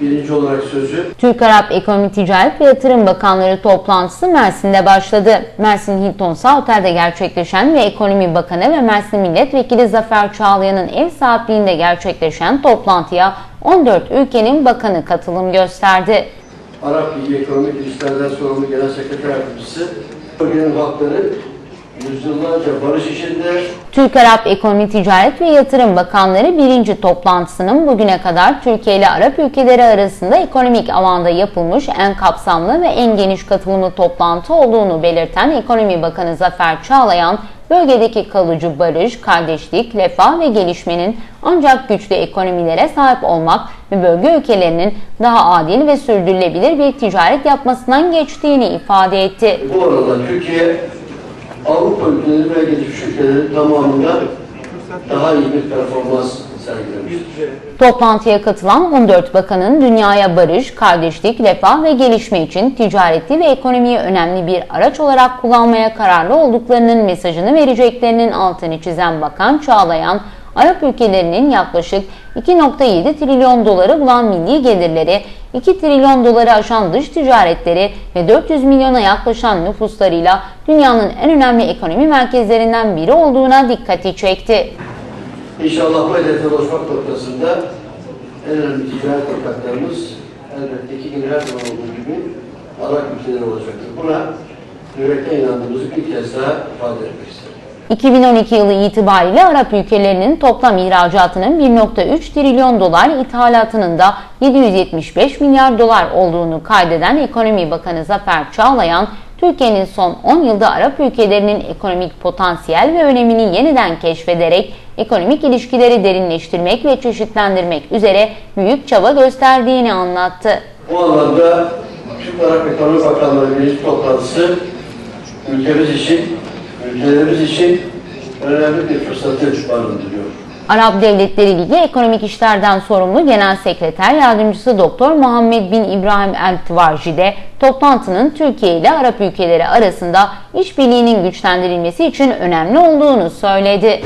birinci olarak sözü Türk-Arap Ekonomi Ticaret ve Yatırım Bakanları toplantısı Mersin'de başladı. Mersin Hilton Otel'de gerçekleşen ve Ekonomi Bakanı ve Mersin Milletvekili Zafer Çağlayan'ın ev sahipliğinde gerçekleşen toplantıya 14 ülkenin bakanı katılım gösterdi. Arap Birliği Ekonomik İlişkilerden sorumlu Genel Sekreter Yardımcısı, bölgenin halkları yüzyıllarca barış içinde Türk-Arap Ekonomi Ticaret ve Yatırım Bakanları birinci toplantısının bugüne kadar Türkiye ile Arap ülkeleri arasında ekonomik alanda yapılmış en kapsamlı ve en geniş katılımlı toplantı olduğunu belirten Ekonomi Bakanı Zafer Çağlayan, bölgedeki kalıcı barış, kardeşlik, refah ve gelişmenin ancak güçlü ekonomilere sahip olmak ve bölge ülkelerinin daha adil ve sürdürülebilir bir ticaret yapmasından geçtiğini ifade etti. bu arada Türkiye Avrupa ülkeleri ve gelişmiş tamamında daha iyi bir performans sergilemiştir. Toplantıya katılan 14 bakanın dünyaya barış, kardeşlik, refah ve gelişme için ticareti ve ekonomiyi önemli bir araç olarak kullanmaya kararlı olduklarının mesajını vereceklerinin altını çizen Bakan Çağlayan, Arap ülkelerinin yaklaşık 2.7 trilyon doları bulan milli gelirleri, 2 trilyon doları aşan dış ticaretleri ve 400 milyona yaklaşan nüfuslarıyla dünyanın en önemli ekonomi merkezlerinden biri olduğuna dikkati çekti. İnşallah bu hedefe ulaşmak noktasında en önemli ticaret ortaklarımız elbette ki zaman olduğu gibi Arap ülkeleri olacaktır. Buna yürekten inandığımızı bir kez daha ifade etmek isterim. 2012 yılı itibariyle Arap ülkelerinin toplam ihracatının 1.3 trilyon dolar, ithalatının da 775 milyar dolar olduğunu kaydeden Ekonomi Bakanı Zafer Çağlayan, Türkiye'nin son 10 yılda Arap ülkelerinin ekonomik potansiyel ve önemini yeniden keşfederek ekonomik ilişkileri derinleştirmek ve çeşitlendirmek üzere büyük çaba gösterdiğini anlattı. Bu anlamda Türk Arap Ekonomi Bakanları Meclis toplantısı ülkemiz için, ülkelerimiz için önemli bir fırsatı barındırıyor. Arap Devletleri Ligi Ekonomik İşlerden sorumlu Genel Sekreter Yardımcısı Doktor Muhammed bin İbrahim El Tıvarji de toplantının Türkiye ile Arap ülkeleri arasında işbirliğinin güçlendirilmesi için önemli olduğunu söyledi.